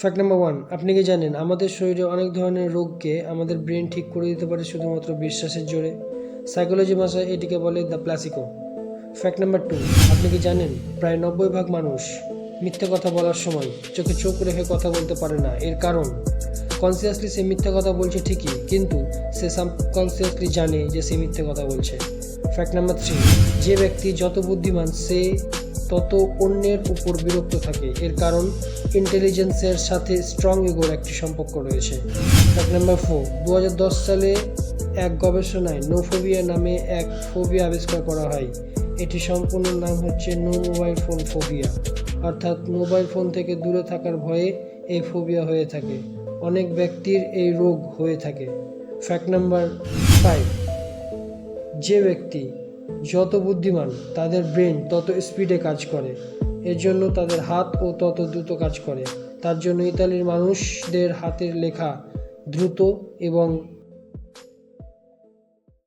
Fact number one আপনি কি জানেন, আমাদের শরীরে অনেক ধরনের রোগকে আমাদের ব্রেন ঠিক করে দিতে পারে শুধুমাত্র বিশ্বাসের জোরে? সাইকোলজি ভাষায় এটিকে বলে দ্য প্লাসিকো ফ্যাক্ট নাম্বার টু আপনি কি জানেন, প্রায় নব্বই ভাগ মানুষ মিথ্যে কথা বলার সময় চোখে চোখ রেখে কথা বলতে পারে না। এর কারণ কনসিয়াসলি সে মিথ্যে কথা বলছে ঠিকই, কিন্তু সে সাবকনসিয়াসলি জানে যে সে মিথ্যে কথা বলছে। ফ্যাক্ট নাম্বার থ্রি যে ব্যক্তি যত বুদ্ধিমান, সে তত অন্যের উপর বিরক্ত থাকে। এর কারণ ইন্টেলিজেন্সের সাথে স্ট্রং ইগোর একটি সম্পর্ক রয়েছে। ফ্যাক্ট নাম্বার ফোর দু হাজার দশ সালে এক গবেষণায় নোফোবিয়া নামে এক ফোবিয়া আবিষ্কার করা হয়। এটি সম্পূর্ণ নাম হচ্ছে নো মোবাইল ফোন ফোবিয়া। অর্থাৎ মোবাইল ফোন থেকে দূরে থাকার ভয়ে এই ফোবিয়া হয়ে থাকে। অনেক ব্যক্তির এই রোগ হয়ে থাকে। ফ্যাক্ট নাম্বার ফাইভ যে ব্যক্তি যত বুদ্ধিমান তাদের ব্রেন তত স্পিডে কাজ করে। এর জন্য তাদের হাত ও তত দ্রুত কাজ করে। তার জন্য ইতালির মানুষদের হাতের লেখা দ্রুত এবং